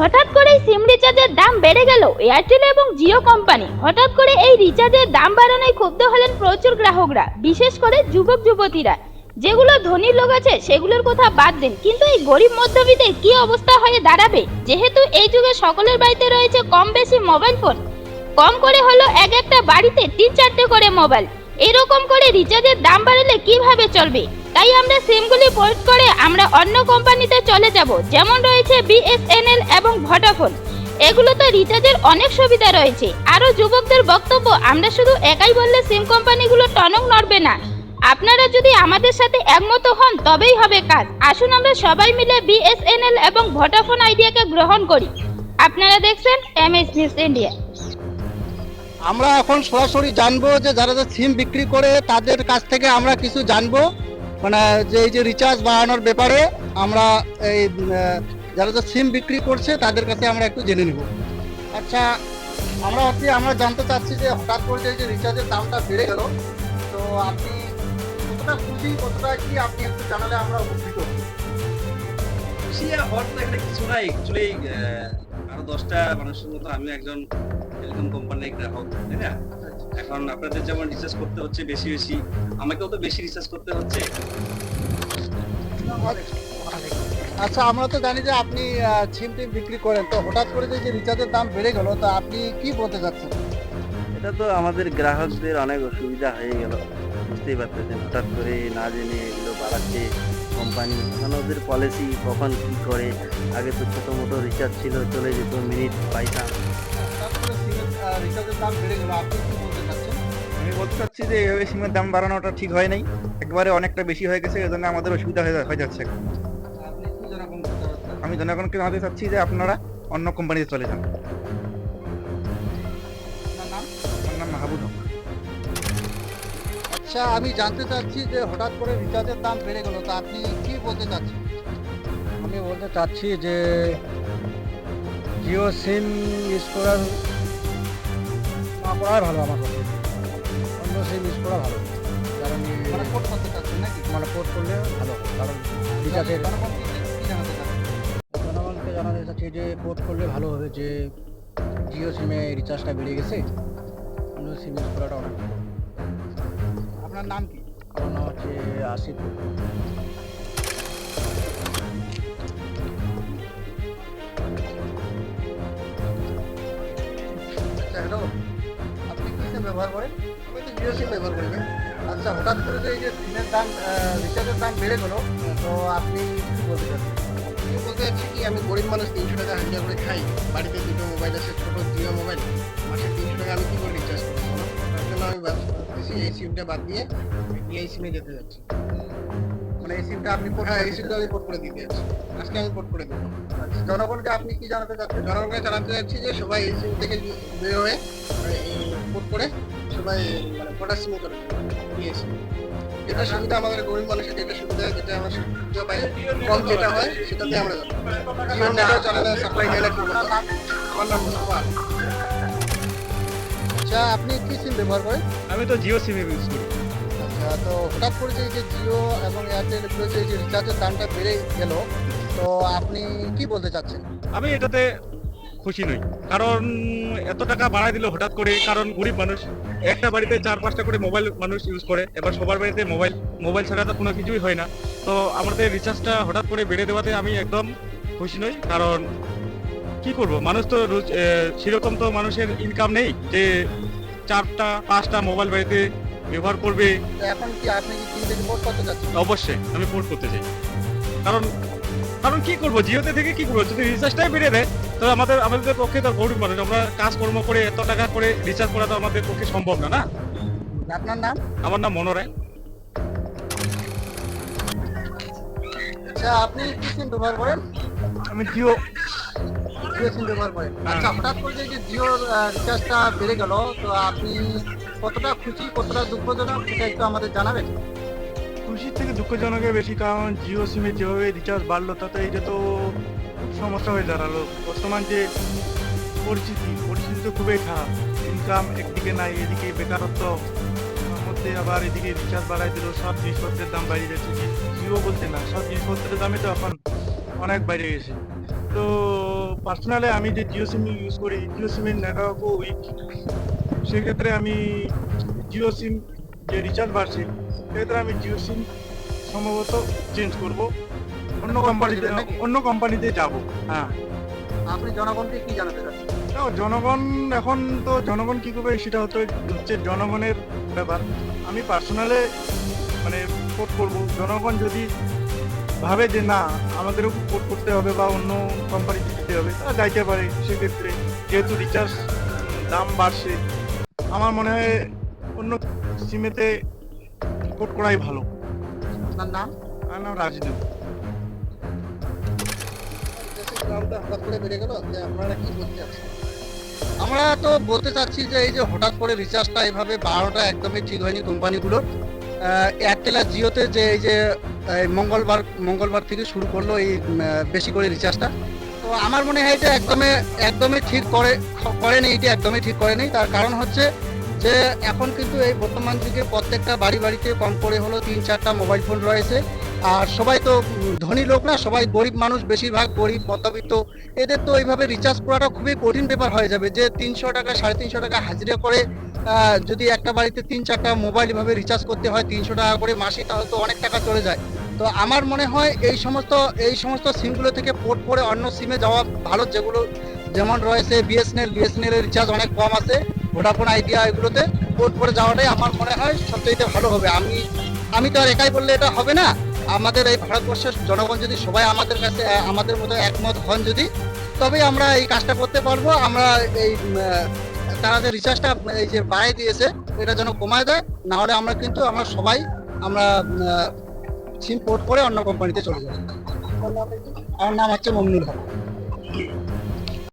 হঠাৎ করে সিম রিচার্জের দাম বেড়ে গেল এয়ারটেল এবং জিও কোম্পানি হঠাৎ করে এই রিচার্জের দাম বাড়ানোয় ক্ষুব্ধ হলেন প্রচুর গ্রাহকরা, বিশেষ করে যুবক যুবতীরা। যেগুলো ধনী লোক আছে, সেগুলোর কথা বাদ দিন। কিন্তু এই গরিব মধ্যবিত্তের কি অবস্থা হয়ে দাঁড়াবে? যেহেতু এই যুগে সকলের বাড়িতে রয়েছে কম বেশি মোবাইল ফোন কম করে হলো এক একটা বাড়িতে তিন চারটে করে মোবাইল এরকম করে রিচার্জের দাম বাড়ালে কীভাবে চলবে? তাই আমরা সিমগুলি পোর্ট করে আমরা অন্য কোম্পানিতে চলে যাব, যেমন রয়েছে বিএসএনএল এবং ভোডাফোন। এগুলোতে রিচার্জের অনেক সুবিধা রয়েছে। আরও যুবকদের বক্তব্য, আমরা শুধু একাই বললে সিম কোম্পানিগুলো টনক নড়বে না। আপনারা যদি আমাদের সাথে একমত হন, তবেই হবে কাজ। আসুন আমরা সবাই মিলে বিএসএনএল এবং ভোডাফোন আইডিয়াকে গ্রহণ করি। আপনারা দেখছেন এমএস নিউজ ইন্ডিয়া। আমরা এখন সরাসরি জানব যে যারা যারা সিম বিক্রি করে তাদের কাছ থেকে আমরা কিছু জানব। মানে যে এই যে রিচার্জ বাড়ানোর ব্যাপারে আমরা এই যারা যারা সিম বিক্রি করছে তাদের কাছে আমরা একটু জেনে নেব। আচ্ছা আমরা হচ্ছে, আমরা জানতে চাচ্ছি যে হঠাৎ করে যে রিচার্জের দামটা বেড়ে গেল, তো আপনি কতটা খুশি, কতটা কি আপনি একটু জানালে আমরা উপকৃত খুশি হওয়ার তো এখানে কিছু নাই। আরও দশটা মানুষের মতো আমি একজন টেলিকম কোম্পানির গ্রাহক তাই না? এখন আপনাদের যেমন রিচার্জ করতে হচ্ছে বেশি বেশি আমাকেও তো বেশি রিচার্জ করতে হচ্ছে। আচ্ছা আমরা তো জানি যে আপনি সিম টিম বিক্রি করেন। তো হঠাৎ করে যে যে রিচার্জের দাম বেড়ে গেল তো আপনি কি বলতে চাচ্ছেন? এটা তো আমাদের গ্রাহকদের অনেক অসুবিধা হয়ে গেল। বুঝতেই পারতেছেন হঠাৎ করে না জেনে এগুলো বাড়াচ্ছে। কোম্পানি এখন ওদের পলিসি কখন কী করে? আগে তো ছোটো মোটো রিচার্জ ছিল চলে যেত মিনিট পাইতাম হঠাৎ করে সিমের আহ, রিচার্জের দাম বেড়ে গেল। আপনি কি বলতে চাচ্ছেন? আমি বলতে চাচ্ছি যে এভাবে সিমের দাম বাড়ানোটা ঠিক হয় নাই। একবারে অনেকটা বেশি হয়ে গেছে এজন্য আমাদের অসুবিধা হয়ে হয়ে যাচ্ছে। এখন। আমি জনগণকে জানাতে চাচ্ছি যে আপনারা অন্য কোম্পানিতে চলে যান। আচ্ছা আমি জানতে চাচ্ছি যে হঠাৎ করে রিচার্জের দাম বেড়ে গেল তা আপনি কি বলতে চাচ্ছেন? আমি বলতে চাচ্ছি যে জিও সিম ইউজ করার না করাই ভালো আমার কাছে অন্য সিম ইউজ করা ভালো। কারণ মানে কোট করতে চাচ্ছেন নাকি? মানে পোর্ট করলে ভালো কারণ রিচার্জের জানাতে জনগণকে জানাতে চাচ্ছি যে পোর্ট করলে ভালো হবে যে জিও সিমে রিচার্জটা বেড়ে গেছে। অন্য সিম ইউজ করাটা অনেক ভালো। আপনার নাম কি? আমার নাম হচ্ছে আচ্ছা হ্যালো আপনি কি সিম ব্যবহার করেন? আমি তো জিও সিম ব্যবহার করি আচ্ছা হঠাৎ করে যে এই যে সিমের দাম রিচার্জের দাম বেড়ে গেল তো আপনি কি বলতে চাচ্ছেন বলতে চাচ্ছি কি আমি গরিব মানুষ তিনশো টাকা হাজিরা করে খাই। বাড়িতে দুটো মোবাইল আছে ছোট জিও মোবাইল মাসে তিনশো টাকা আমি কি ভাবতেছি এই সিমটা বাদ দিয়ে এই সিমে যেতে যাচ্ছি। মানে এই সিমটা আপনি হ্যাঁ করে এই সিমটা আমি পোর্ট করে দিতে যাচ্ছি। আজকে আমি পোর্ট করে দেবো। জনগণকে আপনি কি জানাতে চাচ্ছেন? জনগণকে জানাতে যাচ্ছি যে সবাই এই সিম থেকে বের হয়ে পোর্ট করে সবাই মানে পোর্টার সিমে করে দিয়েছি যেটা সুবিধা আমাদের গরিব মানুষের যেটা সুবিধা, যেটা আমরা সুবিধা পাই, কম যেটা হয়, সেটাতে আমরা যাব। জিও নেটও চলে না সাপ্লাই গেলে আমার নাম। আচ্ছা আপনি কি সিম ব্যবহার করেন? আমি তো জিও সিম ইউজ করি। আচ্ছা তো হঠাৎ করে যে যে জিও এবং এয়ারটেল যে যে রিচার্জের দামটা বেড়ে গেল তো আপনি কি বলতে চাচ্ছেন? আমি এটাতে খুশি নই। কারণ এত টাকা বাড়ায় দিল হঠাৎ করে কারণ গরিব মানুষ। একটা বাড়িতে চার পাঁচটা করে মোবাইল মানুষ ইউজ করে। এবার সবার বাড়িতে মোবাইল মোবাইল ছাড়া তো কোনো কিছুই হয় না। তো আমাদের রিচার্জটা হঠাৎ করে বেড়ে দেওয়াতে আমি একদম খুশি নই। কারণ কি করব? মানুষ তো রোজ- সেরকম তো মানুষের ইনকাম নেই যে চারটা পাঁচটা মোবাইল বাড়িতে ব্যবহার করবে। এখন কি আপনি কি পোর্ট করতে চাচ্ছেন? অবশ্যই আমি পোর্ট করতে চাই। কারণ কারণ কি করব? জিওতে থেকে কি করব? যদি রিচার্জটাই বেড়ে দেয় তো আমাদের আমাদের পক্ষে তো গরিব মানুষ আমরা কাজকর্ম করে এত টাকা করে রিচার্জ করা তো আমাদের পক্ষে সম্ভব না না? আপনার নাম? আমার নাম মনোরায় আচ্ছা আপনি কি সিম ব্যবহার করেন? আমি জিও সিম ব্যবহার করেন। আচ্ছা হঠাৎ করে যে জিও রিচার্জটা বেড়ে গেল তো আপনি কতটা খুশি কতটা দুঃখজনক সেটা একটু আমাদের জানাবেন? খুশির থেকে দুঃখজনকের বেশি কারণ জিও সিমে যেভাবে রিচার্জ বাড়লো তাতে এটা তো সমস্যা হয়ে দাঁড়াল। বর্তমান যে পরিস্থিতি পরিস্থিতি তো খুবই খারাপ। ইনকাম একদিকে নাই এদিকে বেকারত্ব মধ্যে আবার এদিকে রিচার্জ বাড়াই দিল সব জিনিসপত্রের দাম বাড়িয়ে যাচ্ছে জিও বলতে না সব জিনিসপত্রের দামে তো এখন অনেক বাইরে গেছে। তো পার্সোনালি আমি যে জিও সিম ইউজ করি জিও সিমের নেটওয়ার্কও উইক সেক্ষেত্রে আমি জিও সিম যে রিচার্জ বাড়ছে সেক্ষেত্রে আমি জিও সিম সম্ভবত চেঞ্জ করব। অন্য কোম্পানিতে অন্য কোম্পানিতে যাব হ্যাঁ। আপনি জনগণকে কি জানাতে চাচ্ছেন? জনগণ এখন তো জনগণ কি করবে সেটা হতো হচ্ছে জনগণের ব্যাপার। আমি পার্সোনালে মানে কোট করব। জনগণ যদি ভাবে যে না আমাদেরও কোট করতে হবে বা অন্য কোম্পানিতে দিতে হবে তারা যাইতে পারে সেক্ষেত্রে যেহেতু রিচার্জ দাম বাড়ছে। আমার মনে হয় অন্য সিমেতে কোট করাই ভালো। আপনার নাম? আমার নাম রাজদীপ দামটা হঠাৎ করে বেড়ে গেল যে আপনারা কি বলতে চাচ্ছেন আমরা তো বলতে চাচ্ছি যে এই যে হঠাৎ করে রিচার্জটা এইভাবে বারোটা একদমই ঠিক হয়নি কোম্পানিগুলোর এয়ারটেল আর জিওতে যে এই যে মঙ্গলবার মঙ্গলবার থেকে শুরু করল এই বেশি করে রিচার্জটা তো আমার মনে হয় এটা একদমই একদমই ঠিক করে, করেনি, এটা একদমই ঠিক করেনি। তার কারণ হচ্ছে যে এখন কিন্তু এই বর্তমান যুগে প্রত্যেকটা বাড়ি বাড়িতে কম করে হলো তিন চারটা মোবাইল ফোন রয়েছে। আর সবাই তো ধনী লোক না, সবাই গরিব মানুষ, বেশিরভাগ গরিব, মধ্যবিত্ত। এদের তো এইভাবে রিচার্জ করাটা খুবই কঠিন ব্যাপার হয়ে যাবে যে তিনশো টাকা, সাড়ে তিনশো টাকা হাজিরা করে যদি একটা বাড়িতে তিন চারটা মোবাইল এভাবে রিচার্জ করতে হয়, তিনশো টাকা করে মাসে, তাহলে তো অনেক টাকা চলে যায়। তো আমার মনে হয় এই সমস্ত এই সমস্ত সিমগুলো থেকে পোর্ট করে অন্য সিমে যাওয়া ভালো, যেগুলো যেমন রয়েছে বিএসএনএল বিএসএনএল এর রিচার্জ অনেক কম আছে। ভোডাফোন, আইডিয়া এগুলোতে পোর্ট করে যাওয়াটাই আমার মনে হয় সবচেয়ে ভালো হবে। আমি আমি তো আর একাই বললে এটা হবে না। আমাদের এই ভারতবর্ষের জনগণ যদি সবাই আমাদের কাছে আমাদের মতো একমত হন যদি তবে আমরা এই কাজটা করতে পারব। আমরা এই তারা যে রিচার্জটা এই যে বাড়াই দিয়েছে, এটা যেন কমায় দেয় না হলে আমরা কিন্তু, আমরা সবাই, আমরা সিম পোর্ট করে অন্য কোম্পানিতে চলে যাব। আমার নাম হচ্ছে মমিনুল হক।